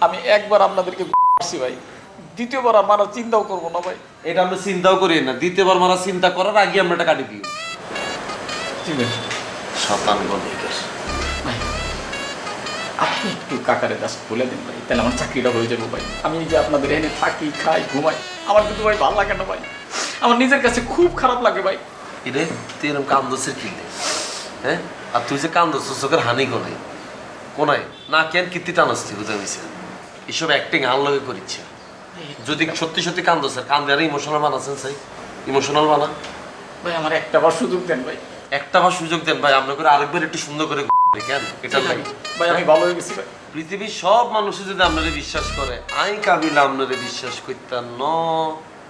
আমি একবার আপনাদেরকে মারছি ভাই। দ্বিতীয়বার আর মারার চিন্তাও করব না ভাই। এটা আমরা চিন্তাও করি না। দ্বিতীয়বার মারা চিন্তা করার আগে আমরা এটা কাটি দিই। ঠিক আছে। শতান গণিকের ভাই আপনি একটু কাকারে জাস্ট বলে দিন ভাই তাহলে আমার চাকরিটা হয়ে যাব ভাই। আমি যে আপনাদের এখানে থাকি খাই ঘুমাই আমার কিন্তু ভাই ভালো লাগে না ভাই। আমার নিজের কাছে খুব খারাপ লাগে ভাই। ইরে তুই এরকম কান্দসের কি নে? হ্যাঁ? আর তুই যে কান্দস চোখের হানি কোনাই কোনায়? না কেন কীর্তি টানাস তুই বুঝে এসব অ্যাক্টিং হাল লগে করিচ্ছে। যদি সত্যি সত্যি কান্দসের কান্দে আর ইমোশনাল বানাচ্ছেন সাই ইমোশনাল বানা ভাই আমার একটা বার সুযোগ দেন ভাই। একটা বার সুযোগ দেন ভাই আমরা করে আরেকবার একটু সুন্দর করে কেন এটা লাগে। ভাই আমি ভালো হয়ে গেছি ভাই। পৃথিবীর সব মানুষই যদি আপনারে বিশ্বাস করে আই কাবিলা আপনারে বিশ্বাস করতাম ন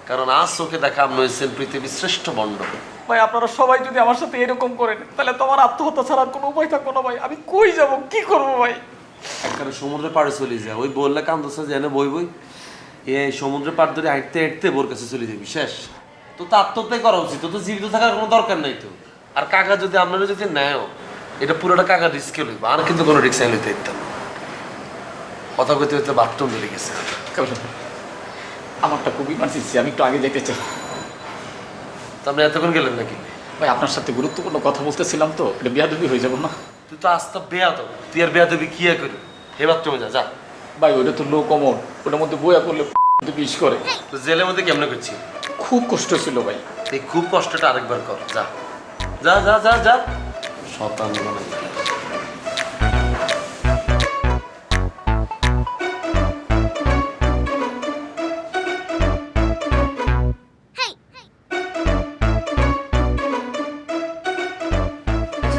কারণ আজ চোখে দেখা আপনি হয়েছেন পৃথিবীর শ্রেষ্ঠ বন্ড। ভাই আপনারা সবাই যদি আমার সাথে এরকম করেন তাহলে তোমার আত্মহত্যা ছাড়ার কোনো উপায় থাকব না ভাই। আমি কই যাব কি করব ভাই? একবারে সমুদ্রের পাড়ে চলে যায় ওই বললে কান্দসে যেন বই বই। এই সমুদ্রের পাড় ধরে হাঁটতে হাঁটতে বোর কাছে চলে যাবি শেষ। তো তো আত্মহত্যাই করা উচিত। তো জীবিত থাকার কোনো দরকার নাই তো। আর কাকা যদি আপনারা যদি নেও এটা পুরোটা কাকা রিস্কে লইব। আর কিন্তু কোনো রিক্স লইতে দিতাম কথা কইতে হইতে বাথরুম ধরে গেছে। আমারটা খুব ইমার্জেন্সি আমি একটু আগে যেতে চাই। তো আপনি এতক্ষণ গেলেন নাকি? ভাই আপনার সাথে গুরুত্বপূর্ণ কথা বলতেছিলাম তো এটা বিয়াদবি হয়ে যাব না। তুই তো আস্তে বেয়া তো তুই আর বেয়া দেবি কি করি হে বাথরুমে যা যা। ভাই ওটা তো লো কমন ওটার মধ্যে বইয়া করলে বিষ করে। তো জেলের মধ্যে কেমনে করছি? খুব কষ্ট ছিল ভাই। এই খুব কষ্টটা আরেকবার কর যা। যা যা যা যা। শতান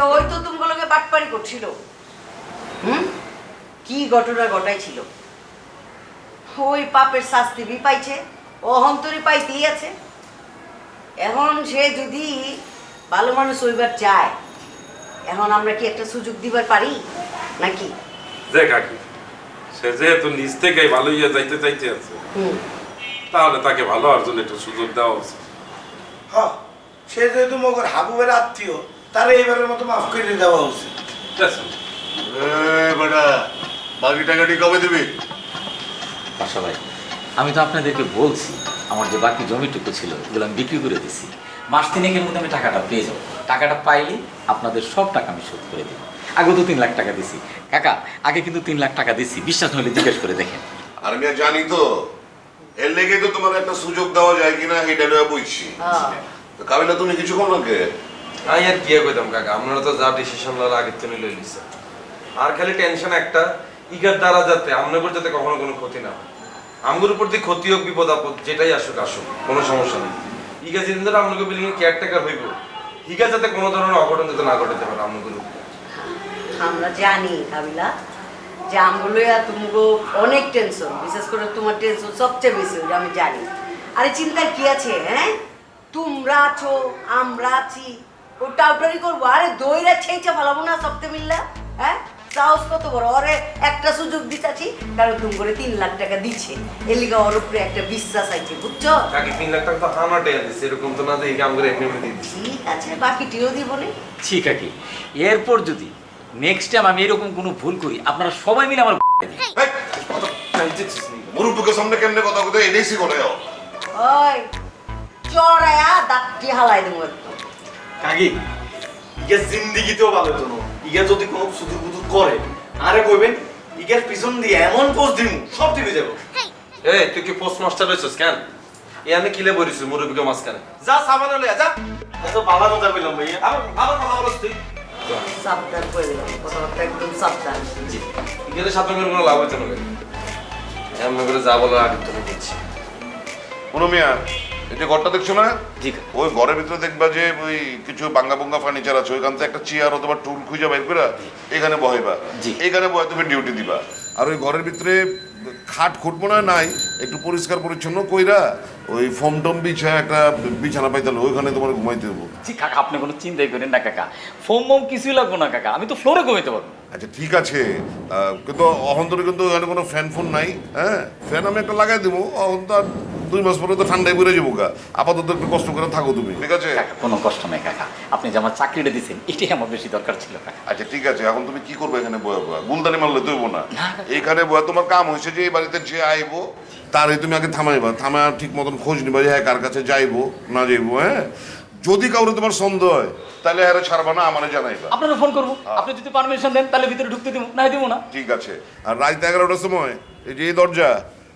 ওই তো তুমগুলোকে বাটপারি করছিল। হুম? কি ঘটনা ঘটাইছিল? ওই পাপের শাস্তি বি পাইছে অহন্তরি পাইতেই আছে। এখন সে যদি ভালো মানুষ হইবার চায় এখন আমরা কি একটা সুযোগ দিবার পারি নাকি? যে কাকি সে যেহেতু নিজ থেকেই ভালো ইয়ে যাইতে চাইতে আছে তাহলে তাকে ভালো জন্য একটু সুযোগ দেওয়া উচিত। হ্যাঁ সে যেহেতু মগর হাবুবের আত্মীয় তারা এইবারের মতো মাফ করে দেওয়া উচিত? বেটা বাকি টাকাটি কবে দিবি? বাসা ভাই আমি তো আপনাদেরকে বলছি আমার যে বাকি জমিটুকু ছিল এগুলো আমি বিক্রি করে দিছি। মাস তিনেকের মধ্যে আমি টাকাটা পেয়ে যাব। টাকাটা পাইলে আপনাদের সব টাকা আমি শোধ করে দেবো। আগে তো তিন লাখ টাকা দিছি। কাকা আগে কিন্তু তিন লাখ টাকা দিছি। বিশ্বাস হলে জিজ্ঞেস করে দেখেন। আর আমি জানি তো এর লেগে তো তোমার একটা সুযোগ দেওয়া যায় কিনা এটা বইছি হ্যাঁ। তো কাবিলা তুমি কিছু কর নাকি? আমি আর কি কইতাম কাকা? আপনারা তো যা ডিসিশন লওয়ার আগের থেকে লই লিছে আর খালি টেনশন একটা, ইগার দ্বারা যাতে আপনাদের যাতে কখনো কোনো ক্ষতি না হয়। আমগুর উপর দিয়ে ক্ষতি হোক, বিপদ, আপদ, যেটাই আসুক আসুক, কোনো সমস্যা নেই। ইগা যেদিন ধরে আপনাকে বিল্ডিং কেয়ারটেকার হইব, ইগা যাতে কোনো ধরনের অঘটন যাতে না ঘটাতে পারে আপনাদের আমরা জানি, কাবিলা, যে আমগুলো তুমগো অনেক টেনশন বিশেষ করে তোমার টেনশন সবচেয়ে বেশি আমি জানি। আরে চিন্তার কি আছে হ্যাঁ? তোমরা আছো, আমরা আছি ও টাউটারি করব। আরে দইরা ফেলাবো না সবতে মিললা হ্যাঁ? সাহস কত বড়? ওরে একটা সুযোগ দিতেছি কারণ তুমি করে তিন লাখ টাকা দিচ্ছে এলিগা ওর উপরে একটা বিশ্বাস আছে বুঝছ? কাকি তিন লাখ টাকা তো দিচ্ছে এরকম তো না যে কাম করে এমনি ঠিক আছে বাকিটিও দিব না ঠিক আছে। এরপর যদি নেক্সট টাইম আমি এরকম কোনো ভুল করি আপনারা সবাই মিলে আমার মুরুব্বুকে সামনে কেমনে কথা এনেছি করে ওই চড়ায়া দাঁতটি হালাই দেবো একদম কাকি ইগে জিন্দিগিতেও ভালো হতো না। যদি কোনো সুদূর বুদুর করে আরে কইবেন ইগের পিছন দিয়ে এমন পোস্ট দিমু সব টিভি যাব। এই তুই কি পোস্ট মাস্টার হয়েছিস কেন? এ আমি কিলে বলিস মুরব্বীকে মাঝখানে। যা সাবান লইয়া যা। এত ভালো কথা কইলাম ভাইয়া। আবার আবার কথা বলছ তুই। সাবধান করে দিলাম একদম সাবধান। ইগেলে সাথে করে কোনো লাভ হচ্ছে না এমন করে যা বলার আগে তুমি বলছি কোনো মিয়া এই যে ঘরটা দেখছ না? জি ওই ঘরের ভিতরে দেখবা যে ওই কিছু বাঙ্গা বুঙ্গা ফার্নিচার আছে ওইখান থেকে একটা চেয়ার অথবা টুল খুঁজে বাইর করে এখানে বহাইবা। এখানে বহে তুমি ডিউটি দিবা। আর ওই ঘরের ভিতরে খাট খুঁটবো না নাই একটু পরিষ্কার পরিচ্ছন্ন কইরা ওই ফোম টম বিছা একটা বিছানা পাইতালো ওইখানে তোমার ঘুমাইতে হব জি কাকা আপনি কোনো চিন্তাই করেন না কাকা। ফোম মোম কিছুই লাগবো না কাকা। আমি তো ফ্লোরে ঘুমাইতে পারব। আচ্ছা ঠিক আছে। কিন্তু অহন্তরে কিন্তু এখানে কোনো ফ্যান ফোন নাই হ্যাঁ? ফ্যান আমি একটা লাগাই দেবো অহন্ত দুই মাস পরে তো ঠান্ডায় পড়ে যাব গা। আপাতত একটু কষ্ট করে থাকো তুমি ঠিক আছে? কোনো কষ্ট নেই কাকা। আপনি যে আমার চাকরিটা দিচ্ছেন এটাই আমার বেশি দরকার ছিল কাকা। আচ্ছা ঠিক আছে এখন তুমি কি করবে এখানে বয়া বয়া? গুলদানি মারলে তো না। না। এখানে বয়া তোমার কাম হয়েছে যে এই বাড়িতে যে আইবো তারই তুমি আগে থামাইবা। থামা ঠিক মতন খোঁজ নিবা যে হ্যাঁ কার কাছে যাইবো না যাইবো হ্যাঁ? যদি কাউরে তোমার সন্দেহ হয় তাহলে হ্যাঁ ছাড়বা না আমারে জানাইবা। আপনারা ফোন করব। আপনি যদি পারমিশন দেন তাহলে ভিতরে ঢুকতে দিব না দিব না। ঠিক আছে। আর রাত এগারোটার সময় এই যে এই দরজা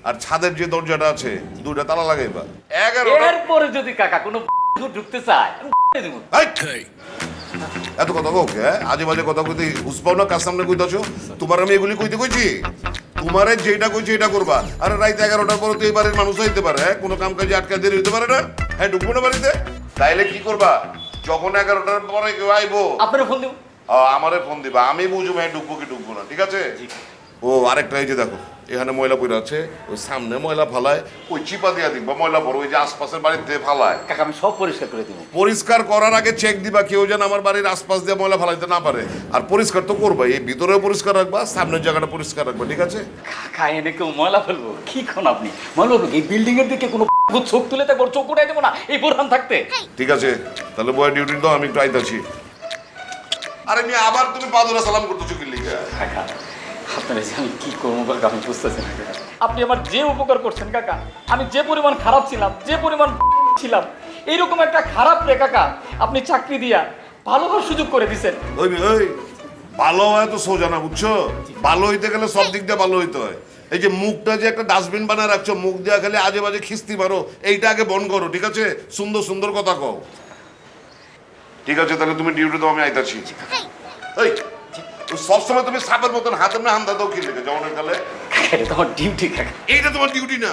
আর ছাদের যে দরজাটা আছে দুটা তালা লাগাইবা এগারোটা। এরপরে যদি কাকা কোনো ঢুকতে চায়! এত কথা কোকে আজে বাজে কথা কইতে উসপাও না কার সামনে কইতাছো? তোমার আমি এগুলি কইতে কইছি? তোমারে যেটা কইছি এটা করবা। আরে রাত এগারোটার পরে তো এই বাড়ির মানুষ হইতে পারে হ্যাঁ? কোনো কাম কাজে আটকা দেরি হইতে পারে না। হ্যাঁ ঢুকবো না বাড়িতে। তাইলে কি করবা? যখন এগারোটার পরে কেউ আইবো আপনারা ফোন দিব। আমারে ফোন দিবা। আমি বুঝব হ্যাঁ ঢুকবো কি ঢুকবো না ঠিক আছে? ও আরেকটা এই যে দেখো এখানে ময়লা পড়ে আছে ওই সামনে ময়লা ফালায় ওই চিপা দিয়া দিবা ময়লা পড়ো ওই যে আশপাশের বাড়িতে ফালায়। কাকা আমি সব পরিষ্কার করে দিব। পরিষ্কার করার আগে চেক দিবা কেউ যেন আমার বাড়ির আশপাশ দিয়ে ময়লা ফালাইতে না পারে। আর পরিষ্কার তো করবা এই ভিতরেও পরিষ্কার রাখবা সামনের জায়গাটা পরিষ্কার রাখবা ঠিক আছে? কাকা এনে কেউ ময়লা ফেলব? কি কোন আপনি? ময়লা ফেলব এই বিল্ডিং এর দিকে কোনো চোখ তুলে থাকব চোখ উঠাই দেবো না এই বোরহান থাকতে। ঠিক আছে তাহলে বয় ডিউটি দাও আমি একটু আইতাছি। আরে আমি আবার তুমি পাদুরা সালাম করতেছো কি লিগা আপনারা যে আমি কি করব কাকা আমি বুঝতেছি না। কাকা। আপনি আমার যে উপকার করছেন কাকা আমি যে পরিমাণ খারাপ ছিলাম যে পরিমাণ ছিলাম এইরকম একটা খারাপ রে কাকা আপনি চাকরি দিয়া ভালো হওয়ার সুযোগ করে দিছেন। ওই ওই ভালো হয় তো সোজা না বুঝছ? ভালো হইতে গেলে সব দিক দিয়ে ভালো হইতে হয়। এই যে মুখটা যে একটা ডাস্টবিন বানায় রাখছো মুখ দিয়ে খালি আজে বাজে খিস্তি মারো এইটা আগে বন্ধ করো ঠিক আছে? সুন্দর সুন্দর কথা কও। ঠিক আছে তাহলে তুমি ডিউটি দাও আমি আইতাছি। এই তো সবসময় তুমি সাপের মতন হাতে না হান্দা দাও কি লেগে জওয়ানের কালে এটা তো আমার ডিউটি কাকা। এইটা তোমার ডিউটি না।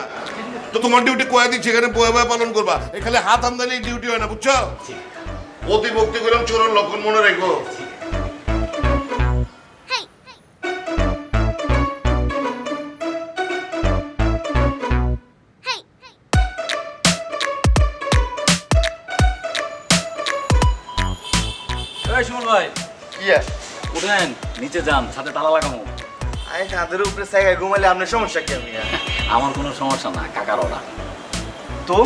তো তোমার ডিউটি কয়া দিচ্ছি? এখানে বয়ে বয়ে পালন করবা। এখানে হাত আমদানি ডিউটি হয় না বুঝছ? অতি ভক্তি করলাম চোরের লক্ষণ মনে রেখো। ভাই। ইয়া উঠেন নিচে যান ছাদে তালা লাগামো আমি ছাদের উপরে জায়গায় ঘুমালে আপনার সমস্যা কি আমি? আমার কোনো সমস্যা না কাকার ওরা তো?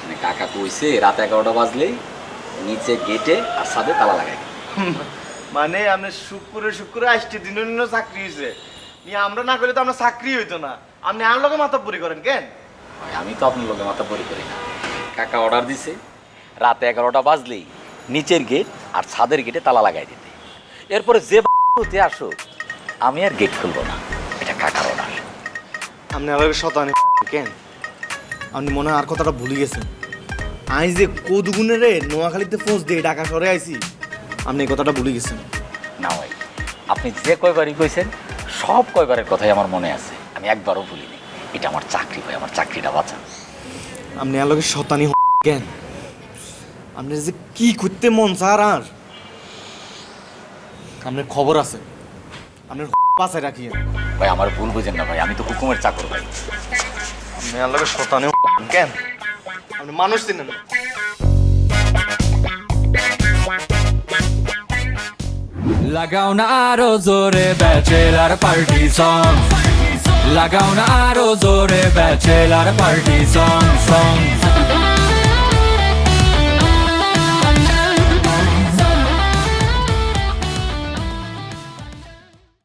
মানে কাকা কইছে রাত এগারোটা বাজলেই নিচে গেটে আর ছাদে তালা লাগাই। মানে আপনার শুক্রে শুক্রে আসতে দিন দিন চাকরি হয়েছে নিয়ে আমরা না করলে তো আমরা চাকরি হইতো না। আপনি আর লোকে মাথা পুরি করেন কেন? ভাই, আমি তো আপনার লোকে মাথা পরি করি না। কাকা অর্ডার দিছে রাত এগারোটা বাজলেই নিচের গেট আর ছাদের গেটে তালা লাগাই দিতে। এরপরে যে হতে আসুক আমি আর গেট খুলবো না। এটা কাকার অর্ডার আপনি আলোকে শতানি কেন? আপনি মনে হয় আর কথাটা ভুলে গেছেন। আমি যে কদুগুনে রে নোয়াখালীতে পৌঁছ দিয়ে ঢাকা শহরে আইছি আপনি এই কথাটা ভুলে গেছেন। না ভাই আপনি যে কয়বারই কইছেন সব কয়বারের কথাই আমার মনে আছে। আমি একবারও ভুলিনি। এটা আমার চাকরি ভাই আমার চাকরিটা বাঁচা। আপনি আলোকে শতানি কেন? আপনার যে কি করতে মন চার আর আপনার খবর আছে। আপনার পাশে রাখিয়ে ভাই আমার ভুল বুঝেন না ভাই আমি তো হুকুমের চাকর ভাই। আপনি আলোকে শতানি কেন? আপনি মানুষ চিনেন না। লাগাও না আরও জোরে ব্যাচেলার পার্টি সং লাগাও না আরও জোরে ব্যাচেলার পার্টি সং সং